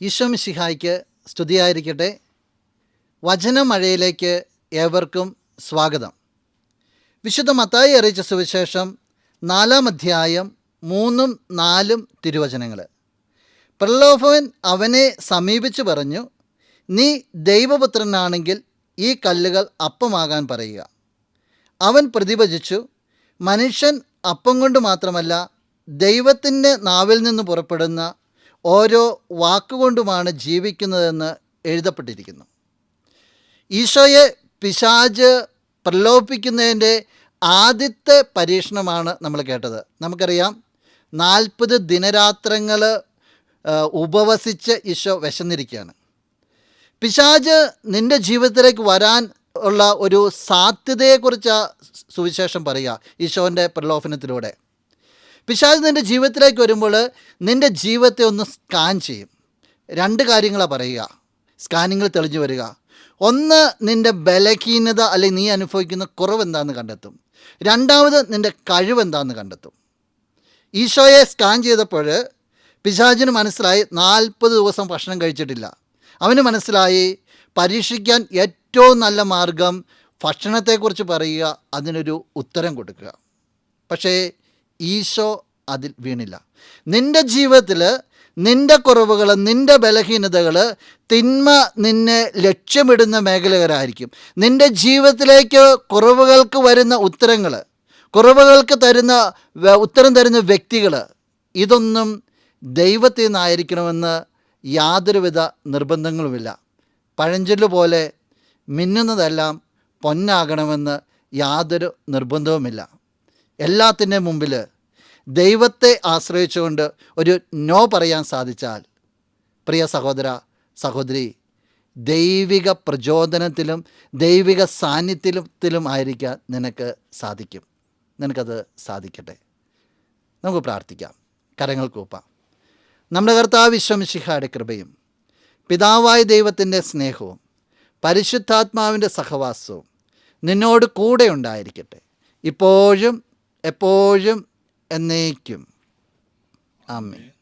ഈശോ മിശിഹായ്ക്ക് സ്തുതിയായിരിക്കട്ടെ. വചനമഴയിലേക്ക് ഏവർക്കും സ്വാഗതം. വിശുദ്ധ മത്തായി അറിയിച്ച സുവിശേഷം നാലാം അധ്യായം മൂന്നും നാലും തിരുവചനങ്ങൾ പ്രലോഭവൻ അവനെ സമീപിച്ചു പറഞ്ഞു നീ ദൈവപുത്രനാണെങ്കിൽ ഈ കല്ലുകൾ അപ്പമാകാൻ പറയുക. അവൻ പ്രതിഭജിച്ചു മനുഷ്യൻ അപ്പം കൊണ്ട് മാത്രമല്ല ദൈവത്തിന്റെ നാവിൽ നിന്ന് പുറപ്പെടുന്ന ഓരോ വാക്കുകൊണ്ടുമാണ് ജീവിക്കുന്നതെന്ന് എഴുതപ്പെട്ടിരിക്കുന്നു. ഈശോയെ പിശാജ് പ്രലോഭിപ്പിക്കുന്നതിന്റെ ആദ്യത്തെ പരീക്ഷണമാണ് നമ്മൾ കേട്ടത്. നമുക്കറിയാം നാൽപ്പത് ദിനരാത്രങ്ങൾ ഉപവസിച്ച് ഈശോ വിശന്നിരിക്കുകയാണ്. പിശാജ് നിന്റെ ജീവിതത്തിലേക്ക് വരാൻ ഉള്ള ഒരു സാധ്യതയെക്കുറിച്ച് സുവിശേഷം പറയുക ഈശോന്റെ പ്രലോഭനത്തിലൂടെ. പിശാജ് നിന്റെ ജീവിതത്തിലേക്ക് വരുമ്പോൾ നിന്റെ ജീവിതത്തെ ഒന്ന് സ്കാൻ ചെയ്യും. രണ്ട് കാര്യങ്ങളാണ് പറയുക. സ്കാനിങ്ങിൽ തെളിഞ്ഞു വരിക. ഒന്ന് നിന്റെ ബലഹീനത അല്ലെങ്കിൽ നീ അനുഭവിക്കുന്ന കുറവ് എന്താണെന്ന് കണ്ടെത്തും. രണ്ടാമത് നിന്റെ കഴിവ് എന്താണെന്ന് കണ്ടെത്തും. ഈശോയെ സ്കാൻ ചെയ്തപ്പോൾ പിശാചിന് മനസ്സിലായി നാൽപ്പത് ദിവസം ഭക്ഷണം കഴിച്ചിട്ടില്ല. അവന് മനസ്സിലായി പരീക്ഷിക്കാൻ ഏറ്റവും നല്ല മാർഗം ഭക്ഷണത്തെക്കുറിച്ച് പറയുക അതിനൊരു ഉത്തരം കൊടുക്കുക. പക്ഷേ ഈശോ അതിൽ വീണില്ല. നിന്റെ ജീവിതത്തിൽ നിന്റെ കുറവുകൾ നിന്റെ ബലഹീനതകൾ തിന്മ നിന്നെ ലക്ഷ്യമിടുന്ന മേഖലകളായിരിക്കും. നിന്റെ ജീവിതത്തിലേക്ക് കുറവുകൾക്ക് വരുന്ന ഉത്തരങ്ങൾ കുറവുകൾക്ക് തരുന്ന ഉത്തരം തരുന്ന വ്യക്തികൾ ഇതൊന്നും ദൈവത്തിൽ നിന്നായിരിക്കണമെന്ന് യാതൊരുവിധ നിർബന്ധങ്ങളുമില്ല. പഴഞ്ചൊല്ല് പോലെ മിന്നുന്നതെല്ലാം പൊന്നാകണമെന്ന് യാതൊരു നിർബന്ധവുമില്ല. എല്ലാത്തിന്റെ മുമ്പിൽ ദൈവത്തെ ആശ്രയിച്ചുകൊണ്ട് ഒരു നോ പറയാൻ സാധിച്ചാൽ പ്രിയ സഹോദര സഹോദരി ദൈവിക പ്രചോദനത്തിലും ദൈവിക സാന്നിധ്യത്തിലും ആയിരിക്കാൻ നിനക്ക് സാധിക്കും. നിനക്കത് സാധിക്കട്ടെ. നമുക്ക് പ്രാർത്ഥിക്കാം. കരങ്ങൾ കൂപ്പാം. നമ്മുടെ കർത്താവ് വിശ്വമിശിഹായുടെ കൃപയും പിതാവായ ദൈവത്തിന്റെ സ്നേഹവും പരിശുദ്ധാത്മാവിന്റെ സഹവാസവും നിന്നോട് കൂടെ ഉണ്ടായിരിക്കട്ടെ. ഇപ്പോഴും എപ്പോഴും എന്നേക്കും. ആമേൻ.